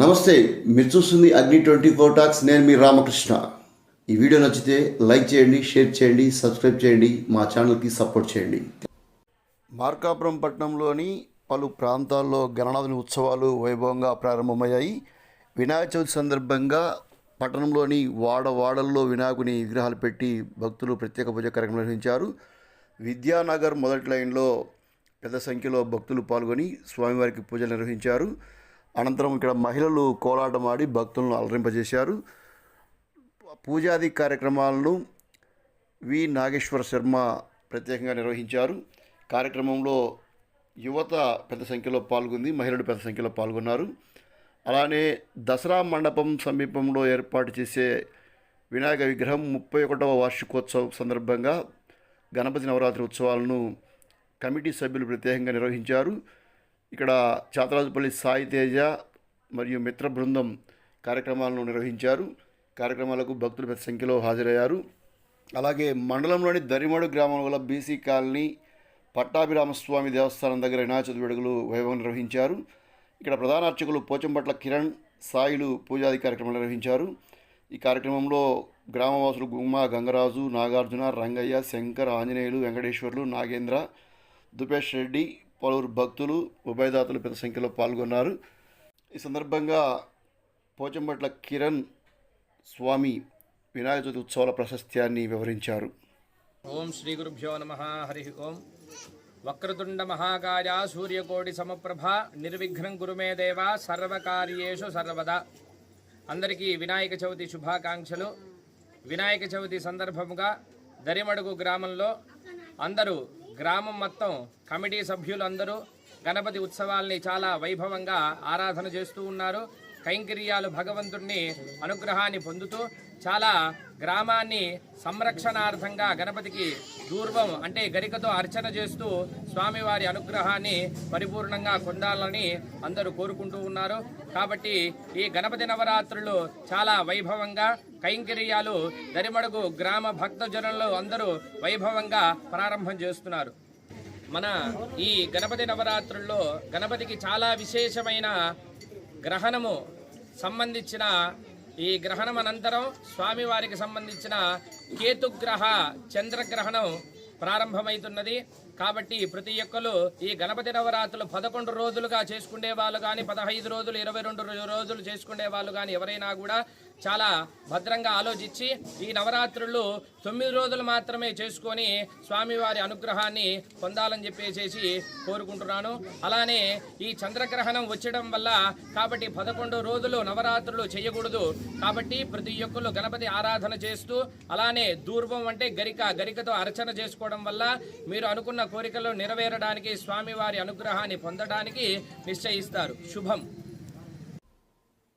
నమస్తే మీరు చూస్తుంది అగ్ని ట్వంటీ ఫోర్ టాక్స్ నేను మీ రామకృష్ణ ఈ వీడియో నచ్చితే లైక్ చేయండి షేర్ చేయండి సబ్స్క్రైబ్ చేయండి మా ఛానల్కి సపోర్ట్ చేయండి మార్కాపురం పట్టణంలోని పలు ప్రాంతాల్లో గణనాథుని ఉత్సవాలు వైభవంగా ప్రారంభమయ్యాయి వినాయక చవితి సందర్భంగా పట్టణంలోని వాడ వాడల్లో వినాయకుని విగ్రహాలు పెట్టి భక్తులు ప్రత్యేక పూజ కార్యక్రమం నిర్వహించారు విద్యానగర్ మొదటి లైన్లో పెద్ద సంఖ్యలో భక్తులు పాల్గొని స్వామివారికి పూజలు నిర్వహించారు అనంతరం ఇక్కడ మహిళలు కోలాటం ఆడి భక్తులను అలరింపజేశారు పూజాది కార్యక్రమాలను వి నాగేశ్వర శర్మ ప్రత్యేకంగా నిర్వహించారు కార్యక్రమంలో యువత పెద్ద సంఖ్యలో పాల్గొంది మహిళలు పెద్ద సంఖ్యలో పాల్గొన్నారు అలానే దసరా మండపం సమీపంలో ఏర్పాటు చేసే వినాయక విగ్రహం ముప్పై ఒకటవ వార్షికోత్సవం సందర్భంగా గణపతి నవరాత్రి ఉత్సవాలను కమిటీ సభ్యులు ప్రత్యేకంగా నిర్వహించారు ఇక్కడ చాతరాజుపల్లి సాయి తేజ మరియు మిత్ర బృందం కార్యక్రమాలను నిర్వహించారు కార్యక్రమాలకు భక్తులు పెద్ద సంఖ్యలో హాజరయ్యారు అలాగే మండలంలోని దరిమడు గ్రామం గల బీసీ కాలనీ పట్టాభిరామస్వామి దేవస్థానం దగ్గర వినాయక వేడుకలు వైభవం నిర్వహించారు ఇక్కడ ప్రధాన అర్చకులు పోచంపట్ల కిరణ్ సాయిలు పూజాది కార్యక్రమాలు నిర్వహించారు ఈ కార్యక్రమంలో గ్రామవాసులు గుమ్మ గంగరాజు నాగార్జున రంగయ్య శంకర్ ఆంజనేయులు వెంకటేశ్వర్లు నాగేంద్ర దుపేష్ రెడ్డి పలువురు భక్తులు ఉభయదాతలు పెద్ద సంఖ్యలో పాల్గొన్నారు ఈ సందర్భంగా పోచంబట్ల కిరణ్ స్వామి వినాయక చవితి ఉత్సవాల ప్రాశస్త్యాన్ని వివరించారు ఓం శ్రీ గురుభ్యో నమ హరి ఓం వక్రతుండ మహాకాయ సూర్యకోటి సమప్రభ నిర్విఘ్నం గురుమే దేవ సర్వకార్యేషు సర్వదా అందరికీ వినాయక చవితి శుభాకాంక్షలు వినాయక చవితి సందర్భముగా దరిమడుగు గ్రామంలో అందరూ గ్రామం మొత్తం కమిటీ సభ్యులందరూ గణపతి ఉత్సవాల్ని చాలా వైభవంగా ఆరాధన చేస్తూ ఉన్నారు కైంకర్యాలు భగవంతుడిని అనుగ్రహాన్ని పొందుతూ చాలా గ్రామాన్ని సంరక్షణార్థంగా గణపతికి దూర్వం అంటే గరికతో అర్చన చేస్తూ స్వామివారి అనుగ్రహాన్ని పరిపూర్ణంగా పొందాలని అందరూ కోరుకుంటూ ఉన్నారు కాబట్టి ఈ గణపతి నవరాత్రులు చాలా వైభవంగా కైంకర్యాలు దరిమడుగు గ్రామ భక్తజనులు అందరూ వైభవంగా ప్రారంభం చేస్తున్నారు మన ఈ గణపతి నవరాత్రుల్లో గణపతికి చాలా విశేషమైన గ్రహణము సంబంధించిన ఈ గ్రహణం అనంతరం స్వామివారికి సంబంధించిన కేతుగ్రహ చంద్రగ్రహణం ప్రారంభమవుతున్నది కాబట్టి ప్రతి ఒక్కరు ఈ గణపతి నవరాత్రులు పదకొండు రోజులుగా చేసుకునే వాళ్ళు కానీ పదహైదు రోజులు ఇరవై రెండు రోజులు చేసుకునే వాళ్ళు కానీ ఎవరైనా కూడా చాలా భద్రంగా ఆలోచించి ఈ నవరాత్రులు తొమ్మిది రోజులు మాత్రమే చేసుకొని స్వామివారి అనుగ్రహాన్ని పొందాలని చెప్పేసేసి కోరుకుంటున్నాను అలానే ఈ చంద్రగ్రహణం వచ్చడం వల్ల కాబట్టి పదకొండు రోజులు నవరాత్రులు చేయకూడదు కాబట్టి ప్రతి ఒక్కరు గణపతి ఆరాధన చేస్తూ అలానే దూర్వం అంటే గరిక గరికతో అర్చన చేసుకోవడం వల్ల మీరు అనుకున్న కోరికలు నెరవేరడానికి స్వామివారి అనుగ్రహాన్ని పొందడానికి నిశ్చయిస్తారు శుభం